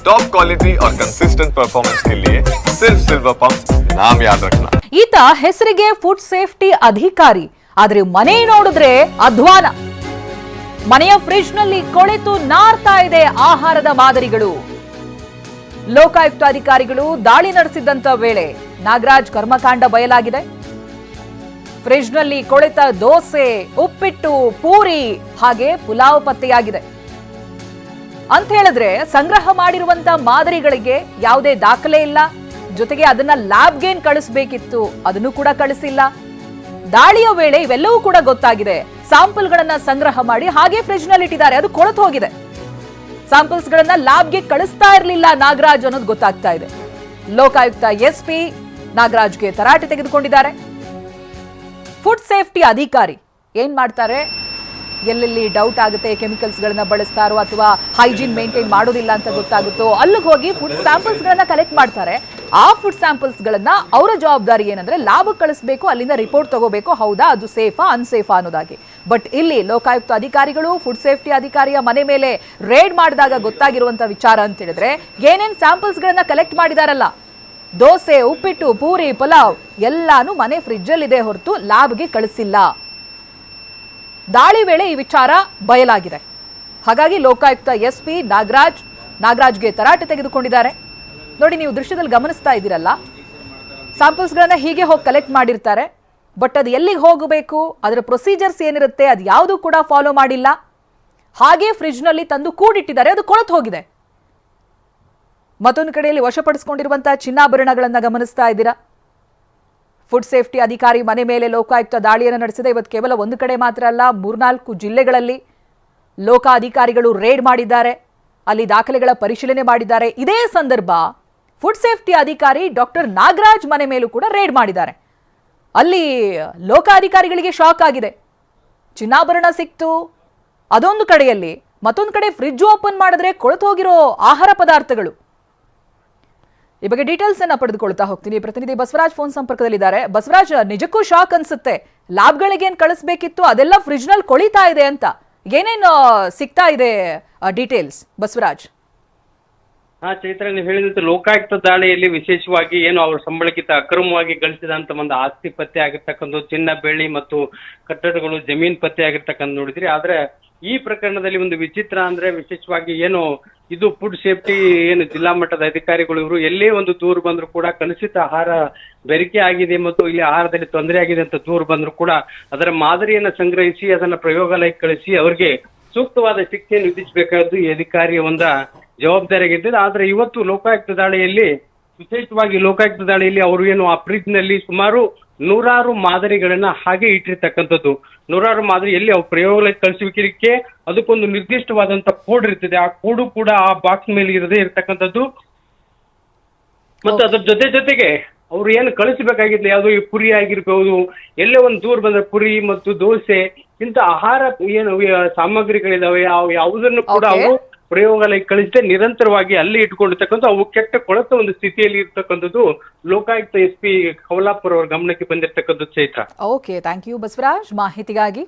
Top quality और consistent performance के लिए सिर्फ सिल्वर पंप नाम याद रखना ಈತ ಹೆಸರಿಗೆ ಫುಡ್ ಸೇಫ್ಟಿ ಅಧಿಕಾರಿ ಆದ್ರೆ ಮನೆ ನೋಡಿದ್ರೆ ಅಧ್ವಾನ ಮನೆಯ ಫ್ರಿಡ್ಜ್ ನಲ್ಲಿ ಕೊಳೆತು ನಾರ್ತಾ ಇದೆ ಆಹಾರದ ಮಾದರಿಗಳು ಲೋಕಾಯುಕ್ತ ಅಧಿಕಾರಿಗಳು ದಾಳಿ ನಡೆಸಿದ್ದಂತ ವೇಳೆ ನಾಗರಾಜ್ ಕರ್ಮಕಾಂಡ ಬಯಲಾಗಿದೆ ಫ್ರಿಡ್ಜ್ ನಲ್ಲಿ ಕೊಳೆತ ದೋಸೆ ಉಪ್ಪಿಟ್ಟು ಪೂರಿ ಹಾಗೆ ಪುಲಾವ್ ಪತ್ತೆಯಾಗಿದೆ ಅಂತ ಹೇಳಿದ್ರೆ ಸಂಗ್ರಹ ಮಾಡಿರುವಂತ ಮಾದರಿಗಳಿಗೆ ಯಾವುದೇ ದಾಖಲೆ ಇಲ್ಲ. ಜೊತೆಗೆ ಅದನ್ನ ಲ್ಯಾಬ್ಗೇನ್ ಕಳಿಸ್ಬೇಕಿತ್ತು ಅದನ್ನು ಕೂಡ ಕಳಿಸಿಲ್ಲ. ದಾಳಿಯ ವೇಳೆ ಇವೆಲ್ಲವೂ ಕೂಡ ಗೊತ್ತಾಗಿದೆ. ಸ್ಯಾಂಪಲ್ಗಳನ್ನ ಸಂಗ್ರಹ ಮಾಡಿ ಹಾಗೆ ಫ್ರಿಜ್ನಲ್ಲಿ ಇಟ್ಟಿದ್ದಾರೆ. ಅದು ಕೊಳತು ಹೋಗಿದೆ. ಸ್ಯಾಂಪಲ್ಸ್ ಗಳನ್ನ ಲ್ಯಾಬ್ಗೆ ಕಳಿಸ್ತಾ ಇರಲಿಲ್ಲ ನಾಗರಾಜ್ ಅನ್ನೋದು ಗೊತ್ತಾಗ್ತಾ ಇದೆ. ಲೋಕಾಯುಕ್ತ ಎಸ್ ಪಿ ನಾಗರಾಜ್ಗೆ ತರಾಟೆ ತೆಗೆದುಕೊಂಡಿದ್ದಾರೆ. ಫುಡ್ ಸೇಫ್ಟಿ ಅಧಿಕಾರಿ ಏನ್ ಮಾಡ್ತಾರೆ? ಎಲ್ಲೆಲ್ಲಿ ಡೌಟ್ ಆಗುತ್ತೆ ಕೆಮಿಕಲ್ಸ್ ಗಳನ್ನ ಬಳಸ್ತಾರೋ ಅಥವಾ ಹೈಜೀನ್ ಮೇಂಟೈನ್ ಮಾಡೋದಿಲ್ಲ ಅಂತ ಗೊತ್ತಾಗುತ್ತೋ, ಅಲ್ಲಿಗೆ ಹೋಗಿ ಫುಡ್ ಸ್ಯಾಂಪಲ್ಸ್ ಗಳನ್ನ ಕಲೆಕ್ಟ್ ಮಾಡ್ತಾರೆ. ಆ ಫುಡ್ ಸ್ಯಾಂಪಲ್ಸ್ ಗಳನ್ನ ಅವರ ಜವಾಬ್ದಾರಿ ಏನಂದ್ರೆ ಲ್ಯಾಬ್ ಕಳಿಸ್ಬೇಕು, ಅಲ್ಲಿಂದ ರಿಪೋರ್ಟ್ ತಗೋಬೇಕು, ಹೌದಾ, ಅದು ಸೇಫಾ ಅನ್ಸೇಫಾ ಅನ್ನೋದಾಗಿ. ಬಟ್ ಇಲ್ಲಿ ಲೋಕಾಯುಕ್ತ ಅಧಿಕಾರಿಗಳು ಫುಡ್ ಸೇಫ್ಟಿ ಅಧಿಕಾರಿಯ ಮನೆ ಮೇಲೆ ರೇಡ್ ಮಾಡಿದಾಗ ಗೊತ್ತಾಗಿರುವಂತ ವಿಚಾರ ಅಂತ ಹೇಳಿದ್ರೆ, ಏನೇನ್ ಸ್ಯಾಂಪಲ್ಸ್ ಗಳನ್ನ ಕಲೆಕ್ಟ್ ಮಾಡಿದಾರಲ್ಲ? ದೋಸೆ, ಉಪ್ಪಿಟ್ಟು, ಪೂರಿ, ಪಲಾವ್, ಎಲ್ಲಾನು ಮನೆ ಫ್ರಿಜ್ಜಲ್ಲಿದೆ ಹೊರತು ಲ್ಯಾಬ್ಗೆ ಕಳಿಸಿಲ್ಲ. ದಾಳಿ ವೇಳೆ ಈ ವಿಚಾರ ಬಯಲಾಗಿದೆ. ಹಾಗಾಗಿ ಲೋಕಾಯುಕ್ತ ಎಸ್ ಪಿ ನಾಗರಾಜ್, ನಾಗರಾಜ್ಗೆ ತರಾಟೆ ತೆಗೆದುಕೊಂಡಿದ್ದಾರೆ. ನೋಡಿ, ನೀವು ದೃಶ್ಯದಲ್ಲಿ ಗಮನಿಸ್ತಾ ಇದ್ದೀರಲ್ಲ ಸ್ಯಾಂಪಲ್ಸ್ಗಳನ್ನ ಹೀಗೆ ಹೋಗಿ ಕಲೆಕ್ಟ್ ಮಾಡಿರ್ತಾರೆ. ಬಟ್ ಅದು ಎಲ್ಲಿಗೆ ಹೋಗಬೇಕು, ಅದರ ಪ್ರೊಸೀಜರ್ಸ್ ಏನಿರುತ್ತೆ, ಅದು ಯಾವುದೂ ಕೂಡ ಫಾಲೋ ಮಾಡಿಲ್ಲ. ಹಾಗೆ ಫ್ರಿಜ್ನಲ್ಲಿ ತಂದು ಕೂಡಿಟ್ಟಿದ್ದಾರೆ, ಅದು ಕೊಳತು ಹೋಗಿದೆ. ಮತ್ತೊಂದು ಕಡೆಯಲ್ಲಿ ವಶಪಡಿಸಿಕೊಂಡಿರುವಂತಹ ಚಿನ್ನಾಭರಣಗಳನ್ನು ಗಮನಿಸ್ತಾ ಇದ್ದೀರಾ? ಫುಡ್ ಸೇಫ್ಟಿ ಅಧಿಕಾರಿ ಮನೆ ಮೇಲೆ ಲೋಕಾಯುಕ್ತ ದಾಳಿಯನ್ನು ನಡೆಸಿದೆ. ಇವತ್ತು ಕೇವಲ ಒಂದು ಕಡೆ ಮಾತ್ರ ಅಲ್ಲ, ಮೂರ್ನಾಲ್ಕು ಜಿಲ್ಲೆಗಳಲ್ಲಿ ಲೋಕ ಅಧಿಕಾರಿಗಳು ರೇಡ್ ಮಾಡಿದ್ದಾರೆ. ಅಲ್ಲಿ ದಾಖಲೆಗಳ ಪರಿಶೀಲನೆ ಮಾಡಿದ್ದಾರೆ. ಇದೇ ಸಂದರ್ಭ ಫುಡ್ ಸೇಫ್ಟಿ ಅಧಿಕಾರಿ ಡಾಕ್ಟರ್ ನಾಗರಾಜ್ ಮನೆ ಮೇಲೂ ಕೂಡ ರೇಡ್ ಮಾಡಿದ್ದಾರೆ. ಅಲ್ಲಿ ಲೋಕ ಅಧಿಕಾರಿಗಳಿಗೆ ಶಾಕ್ ಆಗಿದೆ. ಚಿನ್ನಾಭರಣ ಸಿಕ್ತು. ಅದೊಂದು ಕಡೆಯಲ್ಲಿ ಮತ್ತೊಂದು ಕಡೆ ಫ್ರಿಜ್ಜು ಓಪನ್ ಮಾಡಿದ್ರೆ ಕೊಳೆತು ಹೋಗಿರೋ ಆಹಾರ ಪದಾರ್ಥಗಳು. ಈ ಬಗ್ಗೆ ಡೀಟೇಲ್ಸ್ ಅನ್ನ ಪಡೆದುಕೊಳ್ತಾ ಹೋಗ್ತೀನಿ. ಪ್ರತಿನಿಧಿ ಬಸವರಾಜ್ ಫೋನ್ ಸಂಪರ್ಕದಲ್ಲಿದ್ದಾರೆ. ಬಸವರಾಜ್, ನಿಜಕ್ಕೂ ಶಾಕ್ ಅನ್ಸುತ್ತೆ. ಲ್ಯಾಬ್ಗಳಿಗೆ ಏನ್ ಕಳಿಸ್ಬೇಕಿತ್ತು? ಅದೆಲ್ಲ ಫ್ರಿಜ್ನಲ್ಲಿ ಕೊಳಿತಾ ಇದೆ ಅಂತ. ಏನೇನು ಸಿಗ್ತಾ ಇದೆ ಡೀಟೇಲ್ಸ್ ಬಸವರಾಜ್. ಹಾ, ಚೈತ್ರ, ನೀವು ಹೇಳಿದಂತೆ ಲೋಕಾಯುಕ್ತ ದಾಳಿಯಲ್ಲಿ ವಿಶೇಷವಾಗಿ ಏನು ಅವ್ರ ಸಂಬಳಕ್ಕಿಂತ ಅಕ್ರಮವಾಗಿ ಗಳಿಸಿದಂತ ಒಂದು ಆಸ್ತಿ ಪತ್ತೆ ಆಗಿರ್ತಕ್ಕಂಥ ಚಿನ್ನ, ಬೆಳ್ಳಿ ಮತ್ತು ಕಟ್ಟಡಗಳು ಜಮೀನ್ ಪತ್ತೆ ಆಗಿರ್ತಕ್ಕಂಥ ನೋಡಿದ್ರಿ. ಆದ್ರೆ ಈ ಪ್ರಕರಣದಲ್ಲಿ ಒಂದು ವಿಚಿತ್ರ ಅಂದ್ರೆ ವಿಶೇಷವಾಗಿ ಏನು ಇದು ಫುಡ್ ಸೇಫ್ಟಿ ಏನು ಜಿಲ್ಲಾ ಮಟ್ಟದ ಅಧಿಕಾರಿಗಳು ಇವರು ಎಲ್ಲೇ ಒಂದು ದೂರು ಬಂದ್ರು ಕೂಡ ಕಲುಷಿತ ಆಹಾರ ಬೆರಿಕೆ ಆಗಿದೆ ಮತ್ತು ಇಲ್ಲಿ ಆಹಾರದಲ್ಲಿ ತೊಂದರೆ ಆಗಿದೆ ಅಂತ ದೂರು ಬಂದ್ರು ಕೂಡ ಅದರ ಮಾದರಿಯನ್ನ ಸಂಗ್ರಹಿಸಿ, ಅದನ್ನ ಪ್ರಯೋಗಾಲಯಕ್ಕೆ ಕಳಿಸಿ ಅವರಿಗೆ ಸೂಕ್ತವಾದ ಶಿಕ್ಷೆಯನ್ನು ವಿಧಿಸಬೇಕಾದ್ದು ಈ ಅಧಿಕಾರಿಯ ಒಂದ ಜವಾಬ್ದಾರಿಯಾಗಿದ್ದಿದೆ ಆದ್ರೆ ಇವತ್ತು ಲೋಕಾಯುಕ್ತ ದಾಳಿಯಲ್ಲಿ, ವಿಶೇಷವಾಗಿ ಲೋಕಾಯುಕ್ತ ದಾಳಿಯಲ್ಲಿ ಅವರು ಏನು ಆ ಫ್ರಿಜ್ನಲ್ಲಿ ಸುಮಾರು ನೂರಾರು ಮಾದರಿಗಳನ್ನ ಹಾಗೆ ಇಟ್ಟಿರ್ತಕ್ಕಂಥದ್ದು. ನೂರಾರು ಮಾದರಿ ಎಲ್ಲಿ ಅವು ಪ್ರಯೋಗಗಳಿಗೆ ಕಳಿಸುವಿಕೆ ಅದಕ್ಕೊಂದು ನಿರ್ದಿಷ್ಟವಾದಂತ ಕೋಡ್ ಇರ್ತದೆ. ಆ ಕೋಡು ಕೂಡ ಆ ಬಾಕ್ಸ್ ಮೇಲೆ ಇರದೇ ಇರತಕ್ಕಂಥದ್ದು. ಮತ್ತೆ ಅದ್ರ ಜೊತೆ ಜೊತೆಗೆ ಅವ್ರು ಏನು ಕಳಿಸಬೇಕಾಗಿತ್ತು ಯಾವುದು ಈ ಪುರಿ ಆಗಿರ್ಬೋದು ಎಲ್ಲೇ ಒಂದು ದೂರ ಬಂದ್ರೆ ಪುರಿ ಮತ್ತು ದೋಸೆ ಇಂಥ ಆಹಾರ ಏನು ಸಾಮಗ್ರಿಗಳಿದಾವೆ ಯಾವ ಯಾವುದನ್ನು ಕೂಡ ಅವರು ಪ್ರಯೋಗಾಲಯಕ್ಕೆ ಕಳಿಸದೆ ನಿರಂತರವಾಗಿ ಅಲ್ಲಿ ಇಟ್ಕೊಂಡಿರ್ತಕ್ಕಂಥ ಅವು ಕೆಟ್ಟ ಕೊಳತ ಒಂದು ಸ್ಥಿತಿಯಲ್ಲಿ ಇರ್ತಕ್ಕಂಥದ್ದು ಲೋಕಾಯುಕ್ತ ಎಸ್ ಪಿ ಕಮಲಾಪುರ ಅವರ ಗಮನಕ್ಕೆ ಬಂದಿರತಕ್ಕಂಥದ್ದು Chaitra okay thank you Basavaraj. ಮಾಹಿತಿಗಾಗಿ